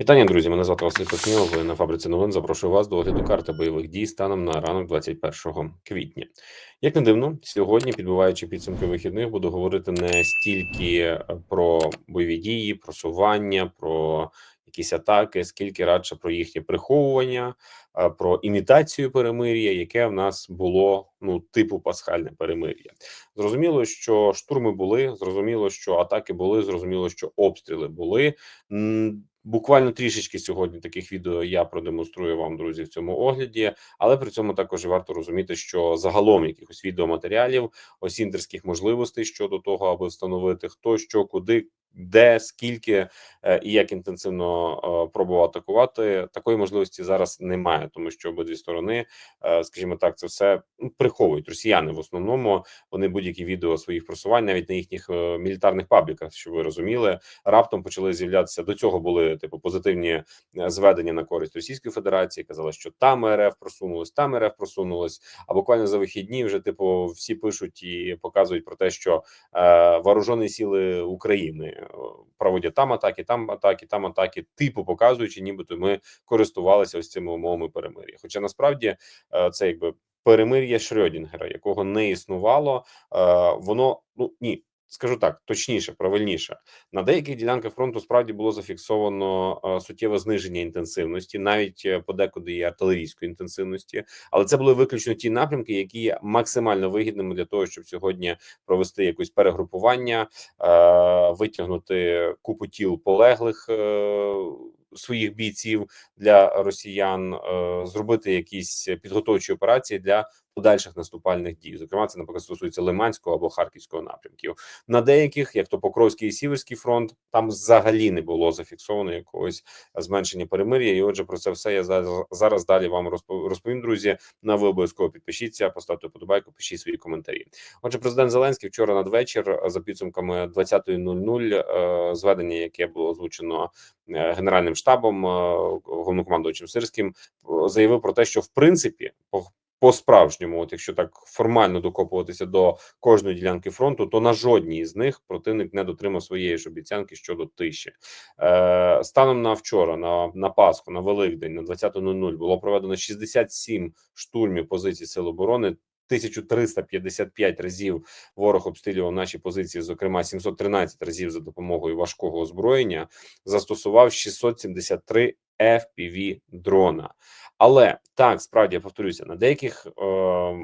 Вітання, друзі. Мене звати Василь Петнєв. Ви на фабриці новин. Запрошую вас до огляду карти бойових дій станом на ранок 21 квітня. Як не дивно, сьогодні, підбиваючи підсумки вихідних, буду говорити не стільки е, про бойові дії, просування, про якісь атаки, скільки радше про їхнє приховування, е, про імітацію перемир'я, яке в нас було ну типу пасхальне перемир'я. Зрозуміло, що штурми були, зрозуміло, що атаки були, зрозуміло, що обстріли були. Буквально трішечки сьогодні таких відео я продемонструю вам, друзі, в цьому огляді, але при цьому також варто розуміти, що загалом якихось відеоматеріалів, осінтерських можливостей щодо того, аби встановити хто що, куди, де, скільки е, і як інтенсивно е, пробував атакувати, такої можливості зараз немає, тому що обидві сторони, е, скажімо так, це все ну, приховують росіяни. В основному вони будь-які відео своїх просувань, навіть на їхніх мілітарних пабліках, щоб ви розуміли, раптом почали з'являтися до цього. Були типу позитивні зведення на користь Російської Федерації. Казали, що там РФ просунулось, там РФ просунулось. А буквально за вихідні вже типу всі пишуть і показують про те, що е, вооружені сили України проводять там атаки, там атаки, там атаки, типу показуючи, нібито ми користувалися ось цими умовами перемир'я. Хоча насправді е, це якби перемир'я Шрьодінгера, якого не існувало, е, воно ну ні скажу так, точніше, правильніше на деяких ділянках фронту справді було зафіксовано е, суттєве зниження інтенсивності, навіть е, подекуди і артилерійської інтенсивності, але це були виключно ті напрямки, які є максимально вигідними для того, щоб сьогодні провести якусь перегрупування, е, витягнути купу тіл полеглих. Своїх бійців для росіян зробити якісь підготовчі операції для подальших наступальних дій. Зокрема, це наприклад стосується Лиманського або Харківського напрямків. На деяких, як то Покровський і Сіверський фронт, там взагалі не було зафіксовано якогось зменшення перемир'я. І отже, про це все я зараз, зараз далі вам розповім, друзі. На ви обов'язково підпишіться, поставте подобайку, пишіть свої коментарі. Отже, президент Зеленський вчора надвечір за підсумками 20.00 е, зведення, яке було озвучено е, генеральним штабом е, головнокомандуючим Сирським, заявив про те, що в принципі по справжньому, от якщо так формально докопуватися до кожної ділянки фронту, то на жодній з них противник не дотримав своєї ж обіцянки щодо тиші. Е, Станом на вчора, на на Пасху, на Великдень, на 20.00 було проведено 67 штурмів позицій Сил оборони. 1355 разів ворог обстрілював наші позиції, зокрема 713 разів за допомогою важкого озброєння, застосував 673 FPV дрона. Але так справді я повторюся на деяких е,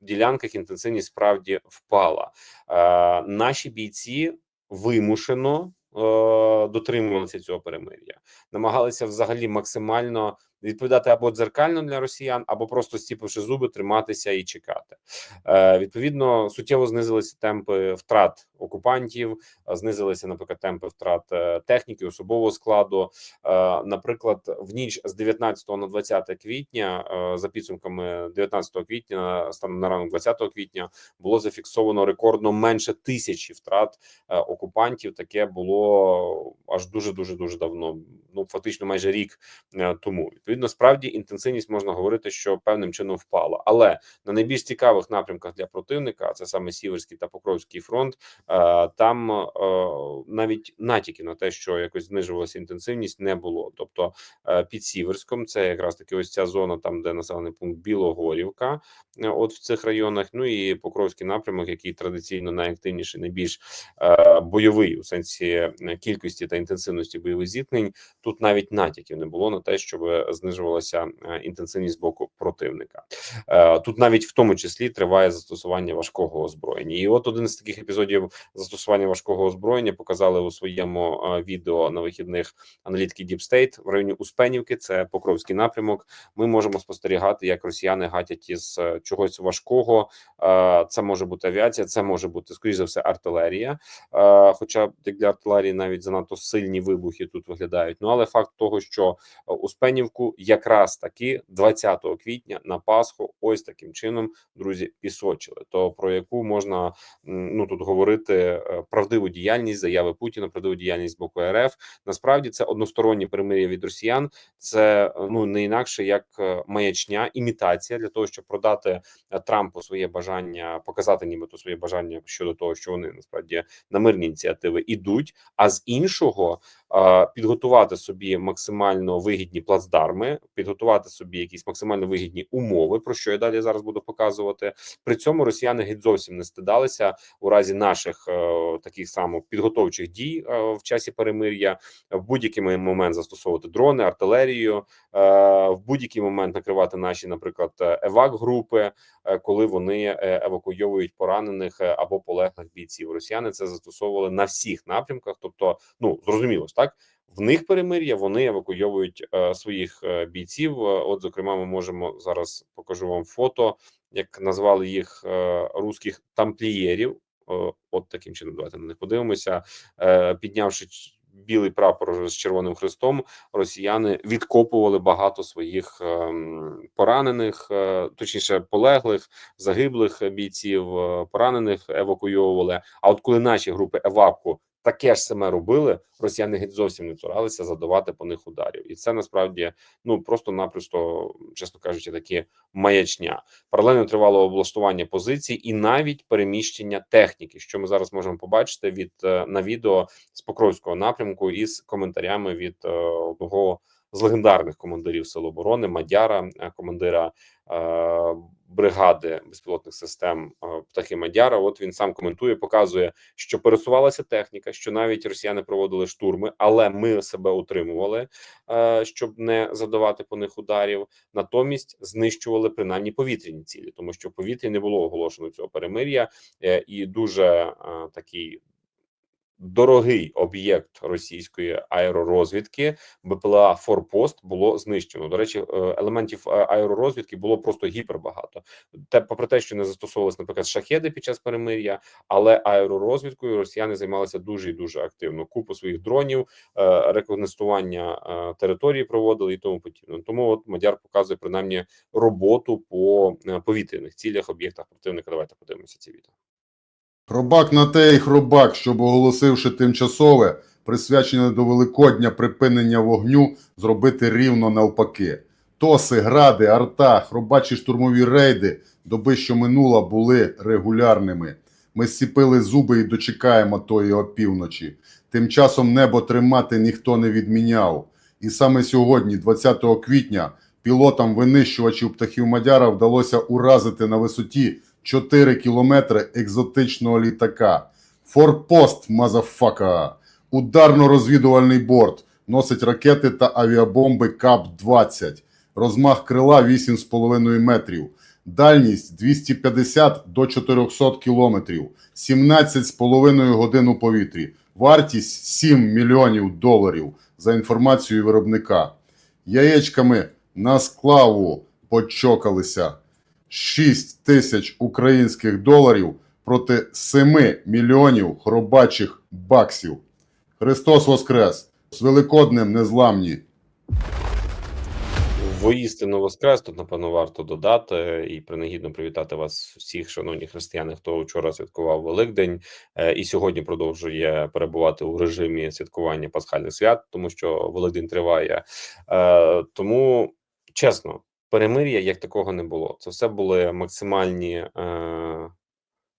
ділянках інтенсивність справді впала. Е, Наші бійці вимушено е, дотримувалися цього перемир'я, намагалися взагалі максимально відповідати або дзеркально для росіян, або просто стіпивши зуби, триматися і чекати. Е, Відповідно, суттєво знизилися темпи втрат окупантів, знизилися наприклад темпи втрат е, техніки, особового складу. Е, наприклад, в ніч з 19 на 20 квітня, е, за підсумками 19 квітня, станом на ранок 20 квітня, було зафіксовано рекордно менше тисячі втрат окупантів. Таке було аж дуже дуже дуже давно. Ну фактично, майже рік тому. Відповідно, справді інтенсивність можна говорити, що певним чином впала, але на найбільш цікавих напрямках для противника, це саме Сіверський та Покровський фронт, е, там е, навіть натяки на те, що якось знижувалася інтенсивність, не було. Тобто е, під Сіверськом це якраз таки ось ця зона, там де населений пункт Білогорівка, от в цих районах. Ну і Покровський напрямок, який традиційно найактивніший, найбільш бойовий у сенсі кількості та інтенсивності бойових зіткнень. Тут навіть натяків не було на те, щоб знижувалася е, інтенсивність з боку противника. Е, тут навіть в тому числі триває застосування важкого озброєння. І от один з таких епізодів застосування важкого озброєння показали у своєму е, відео на вихідних аналітики Deep State в районі Успенівки. Це Покровський напрямок. Ми можемо спостерігати, як росіяни гатять із чогось важкого. Це може бути авіація, це може бути скоріш за все артилерія. Хоча як для артилерії навіть занадто сильні вибухи тут виглядають. Ну але факт того, що Успенівку якраз таки 20 квітня на Пасху, ось таким чином, друзі, пісочили. То про яку можна ну тут говорити е, правдиву діяльність заяви Путіна, правдиву діяльність з боку РФ. Насправді це односторонні примир'я від Росіян. Це ну не інакше як е, маячня, імітація для того, щоб продати е, Трампу своє бажання, показати, нібито своє бажання щодо того, що вони насправді на мирні ініціативи ідуть. А з іншого е, підготувати собі максимально вигідні плацдарми, підготувати собі якісь максимально вигідні умови, про що я далі зараз буду показувати. При цьому росіяни геть зовсім не стидалися у разі наших е, таких само підготовчих дій е, в часі перемир'я в будь-який момент застосовувати дрони, артилерію, е, в будь-який момент накривати наші, наприклад, евак групи, коли вони евакуйовують поранених або полеглих бійців. Росіяни це застосовували на всіх напрямках. Тобто, ну зрозуміло так. В них перемир'я вони евакуйовують е, своїх е, бійців. Е, От, зокрема, ми можемо зараз покажу вам фото, як назвали їх русських тамплієрів. От таким чином, давайте на них подивимося, піднявши білий прапор з червоним хрестом, росіяни відкопували багато своїх поранених, точніше полеглих, загиблих бійців, поранених евакуйовували. А от коли наші групи еваку таке ж саме робили, росіяни геть зовсім не цуралися задавати по них ударів, і це насправді ну просто-напросто, чесно кажучи, такі маячня. Паралельно тривало облаштування позицій і навіть переміщення техніки, що ми зараз можемо побачити від е, на відео з Покровського напрямку із коментарями від е, одного з легендарних командирів Сил оборони Мадяра, е, командира бригади безпілотних систем е, птахи Мадяра. От він сам коментує, показує, що пересувалася техніка, що навіть росіяни проводили штурми, але ми себе утримували, е, щоб не задавати по них ударів. Натомість знищували принаймні повітряні цілі, тому що в повітрі не було оголошено цього перемир'я, е, і дуже е, такий дорогий об'єкт російської аеророзвідки БПЛА Форпост було знищено. До речі, е, елементів е, аеророзвідки було просто гіпербагато. Те, попри те, що не застосовувалися, наприклад, шахеди під час перемир'я, але аеророзвідкою росіяни займалися дуже і дуже активно. Купу своїх дронів, е, рекогностування території проводили і тому подібне. Тому от Мадяр показує принаймні роботу по повітряних цілях, об'єктах противника. Давайте подивимося ці відео. Хробак на те й хробак, щоб оголосивши тимчасове, присвячене до Великодня припинення вогню, зробити рівно навпаки. Тоси, гради, арта, хробачі штурмові рейди, доби, що минула, були регулярними. Ми зціпили зуби і дочекаємо тої опівночі. Тим часом небо тримати ніхто не відміняв. І саме сьогодні, 20 квітня, пілотам винищувачів птахів Мадяра вдалося уразити на висоті 4 кілометри екзотичного літака. Форпост, мазафака! Ударно-розвідувальний борт носить ракети та авіабомби КАП-20. Розмах крила 8,5 метрів. Дальність 250 до 400 кілометрів. 17,5 годин у повітрі. Вартість 7 мільйонів доларів за інформацією виробника. Яєчками на склаву почокалися. 6 тисяч українських доларів проти 7 мільйонів хробачих баксів. Христос Воскрес! З Великоднем незламні! Воістину воскрес тут напевно варто додати і принагідно привітати вас всіх, шановні християни, хто вчора святкував Великдень е, і сьогодні продовжує перебувати у режимі святкування пасхальних свят, тому що Великдень триває. Е, Тому чесно, перемир'я як такого не було. Це все були максимальні, е,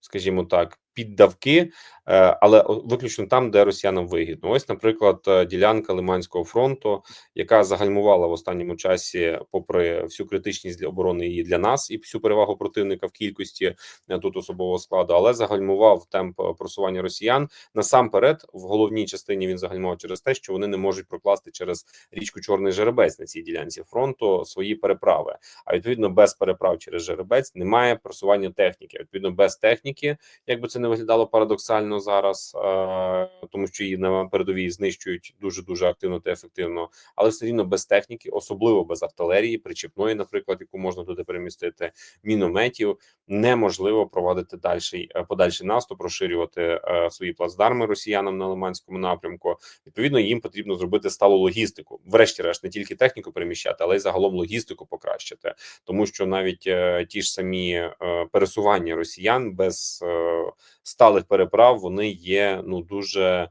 скажімо так, піддавки, е, але виключно там, де росіянам вигідно. Ось, наприклад, е, ділянка Лиманського фронту, яка загальмувала в останньому часі, попри всю критичність для оборони її для нас і всю перевагу противника в кількості е, тут особового складу, але загальмував темп просування росіян. Насамперед, в головній частині він загальмував через те, що вони не можуть прокласти через річку Чорний Жеребець на цій ділянці фронту свої переправи. А відповідно, без переправ через Жеребець немає просування техніки. Відповідно, без техніки, як би це не виглядало парадоксально зараз, е, тому що її на передовій знищують дуже дуже активно та ефективно, але все рівно без техніки, особливо без артилерії, причіпної, наприклад, яку можна туди перемістити, мінометів, неможливо проводити дальший е, подальший наступ, розширювати е, свої плацдарми росіянам на Лиманському напрямку. Відповідно, їм потрібно зробити сталу логістику. Врешті-решт, не тільки техніку переміщати, але й загалом логістику покращити, тому що навіть ті ж самі пересування росіян без сталих переправ вони є ну дуже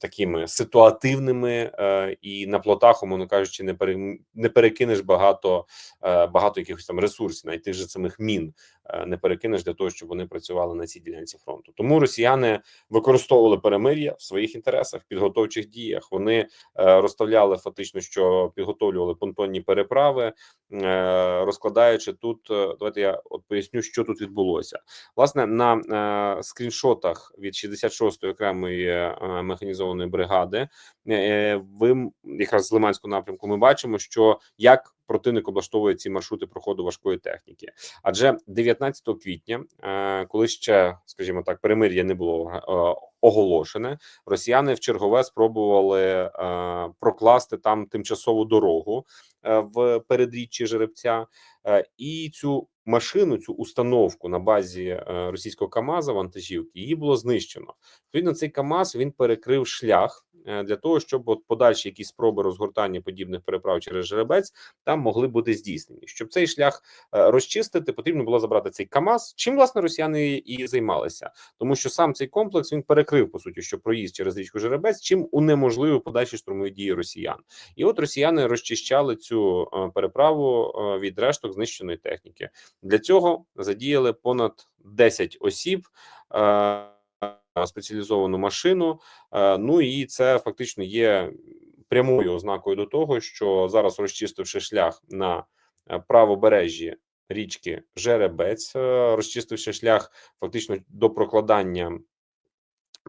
такими ситуативними е, і на плотах, умовно кажучи, не пере, не перекинеш багато е, багато якихось там ресурсів, навіть тих же самих мін не перекинеш для того, щоб вони працювали на цій ділянці фронту. Тому росіяни використовували перемир'я в своїх інтересах, підготовчих діях. Вони е, розставляли фактично, що підготовлювали понтонні переправи, е, розкладаючи тут. е, Давайте я от поясню, що тут відбулося. Власне на е, скріншотах від 66-ї окремої е, механізованої бригади. е, Ви якраз з Лиманського напрямку ми бачимо, що як противник облаштовує ці маршрути проходу важкої техніки. Адже 19 квітня, е, коли ще, скажімо так, перемир'я не було е, оголошене, росіяни в чергове спробували е, прокласти там тимчасову дорогу е, в передріччі жеребця, е, і цю машину, цю установку на базі російського КАМАЗа вантажівки її було знищено. Відповідно, цей КАМАЗ він перекрив шлях для того, щоб от подальші якісь спроби розгортання подібних переправ через жеребець там могли бути здійснені. Щоб цей шлях розчистити, потрібно було забрати цей КАМАЗ. Чим власне росіяни і займалися, тому що сам цей комплекс він перекрив по суті, що проїзд через річку Жеребець, чим унеможливив подальші штурмові дії росіян. І от росіяни розчищали цю е, переправу е, від решток знищеної техніки. Для цього задіяли понад 10 осіб. е, Спеціалізовану машину, ну і це фактично є прямою ознакою до того, що зараз розчистивши шлях на правобережжі річки Жеребець, розчистивши шлях фактично до прокладання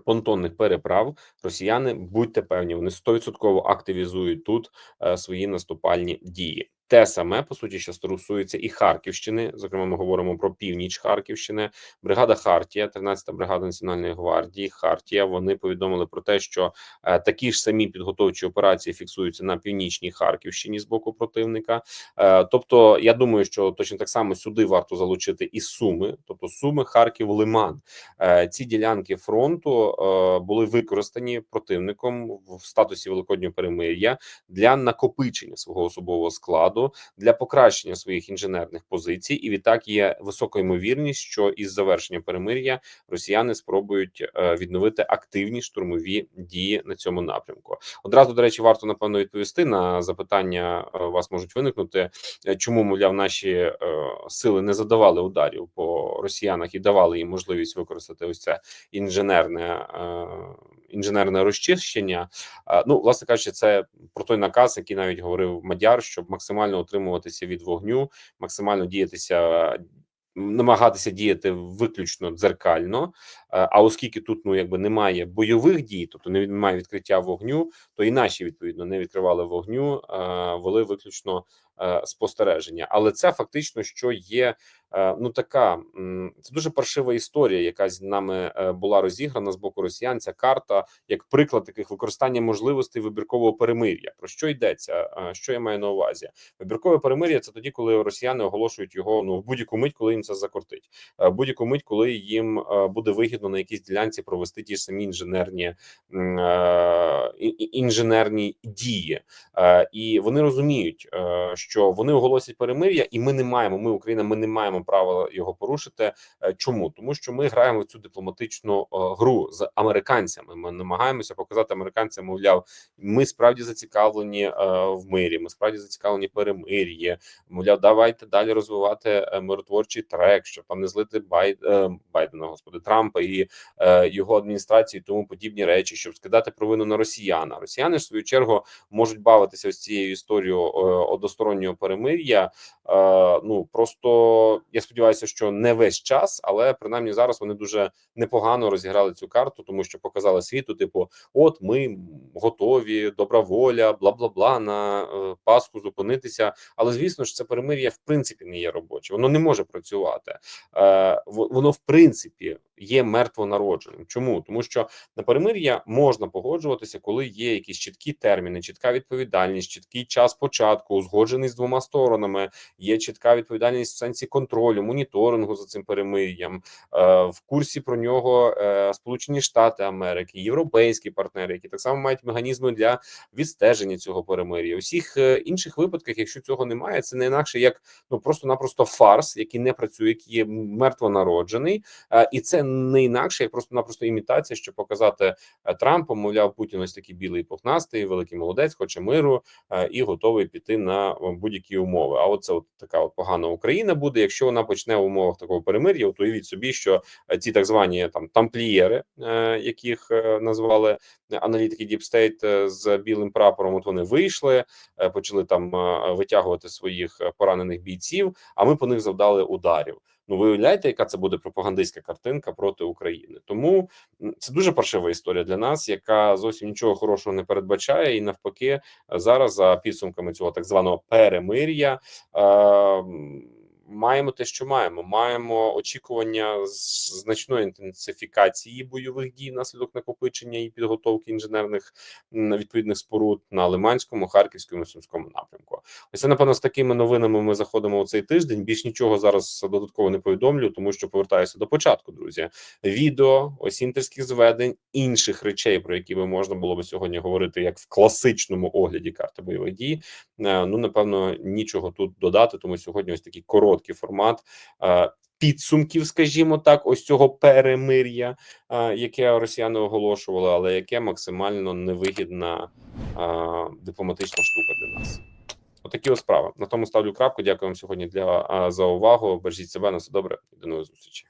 понтонних переправ, росіяни будьте певні, вони 100% активізують тут е, свої наступальні дії. Те саме по суті що стосується і Харківщини. Зокрема, ми говоримо про північ Харківщини. Бригада Хартія, 13-та бригада Національної гвардії. Хартія. Вони повідомили про те, що е, такі ж самі підготовчі операції фіксуються на північній Харківщині з боку противника. Е, тобто, я думаю, що точно так само сюди варто залучити і Суми, тобто Суми, Харків, Лиман. Е, ці ділянки фронту е, були використані противником в статусі великоднього перемир'я для накопичення свого особового складу, для покращення своїх інженерних позицій, і відтак є висока ймовірність, що із завершення перемир'я росіяни спробують е, відновити активні штурмові дії на цьому напрямку. Одразу до речі, варто напевно відповісти на запитання. е, вас можуть виникнути, е, чому мовляв наші сили не задавали ударів по росіянах і давали їм можливість використати ось це інженерне інженерне розчищення. Ну, власне кажучи, це про той наказ, який навіть говорив Мадяр, щоб максимально утримуватися від вогню, максимально діятися. Намагатися діяти виключно дзеркально, а оскільки тут ну якби немає бойових дій, тобто не- немає відкриття вогню, то і наші відповідно не відкривали вогню, вели виключно спостереження. Але це фактично, що є е, ну така це дуже паршива історія, яка з нами е, була розіграна з боку росіян. Ця карта як приклад таких використання можливостей вибіркового перемир'я. Про що йдеться? Е, Що я маю на увазі? Вибіркове перемир'я це тоді, коли росіяни оголошують його ну в будь-яку мить, коли їм це закортить, Е, будь-яку мить, коли їм е, буде вигідно на якійсь ділянці провести ті ж самі інженерні е, інженерні дії. Е, І вони розуміють, е, що вони оголосять перемир'я, і ми не маємо. Ми Україна, ми не маємо права його порушити. Е, Чому тому, що ми граємо в цю дипломатичну е, гру з американцями? Ми намагаємося показати американцям, мовляв, ми справді зацікавлені е, в мирі. Ми справді зацікавлені в перемир'ї. Мовляв, давайте далі розвивати миротворчий трек, щоб там не злити Байд, Байдена, господи Трампа і його адміністрації, тому подібні речі, щоб скидати провину на росіян. А Росіяни ж в свою чергу можуть бавитися ось цією історією е, одностороннього перемир'я. Е, ну просто я сподіваюся, що не весь час, але принаймні зараз вони дуже непогано розіграли цю карту, тому що показали світу, типу, от ми готові, добра воля, бла бла бла на е, Пасху зупинитися. Але звісно ж, це перемир'я в принципі не є робоче, воно не може працювати. Е, воно в принципі є мертвонародженим. Чому тому, що на перемир'я можна погоджуватися, коли є якісь чіткі терміни, чітка відповідальність, чіткий час початку, узгоджений з двома сторонами. Є чітка відповідальність в сенсі контролю, моніторингу за цим перемир'ям. Е, в курсі про нього е, Сполучені Штати Америки, європейські партнери, які так само мають механізми для відстеження цього перемир'я. У всіх е, інших випадках, якщо цього немає, це не інакше як ну просто-напросто фарс, який не працює, який є мертвонароджений, і це не інакше, як просто-напросто імітація, щоб показати е, Трампу, мовляв, Путін ось такий білий пухнастий, великий молодець, хоче миру е, і готовий піти на е, будь-які умови. А от це от така от погана Україна буде, якщо вона почне в умовах такого перемир'я. От уявіть собі, що ці так звані там тамплієри, яких назвали аналітики е, з білим прапором. От вони вийшли, почали там витягувати своїх поранених бійців. А ми по них завдали ударів. Ну, ви уявляєте, яка це буде пропагандистська картинка проти України? Тому це дуже паршива історія для нас, яка зовсім нічого хорошого не передбачає, і навпаки, зараз за підсумками цього так званого перемир'я. Е, Маємо те, що маємо. Маємо очікування значної інтенсифікації бойових дій внаслідок накопичення і підготовки інженерних відповідних споруд на Лиманському, Харківському Сумському напрямку. Ось це, напевно, з такими новинами ми заходимо у цей тиждень. Більш нічого зараз додатково не повідомлю, тому що повертаюся до початку, друзі. Відео, осінтерських зведень, інших речей, про які би можна було би сьогодні говорити, як в класичному огляді карти бойових дій. Е, Ну, напевно, нічого тут додати, тому сьогодні ось такий короткий формат. е, Підсумків, скажімо так, ось цього перемир'я, е, яке росіяни оголошували, але яке максимально невигідна е, дипломатична штука для нас. Отакі ось справи. На тому ставлю крапку. Дякую вам сьогодні для за увагу. Бережіть себе на все добре до нових зустрічей.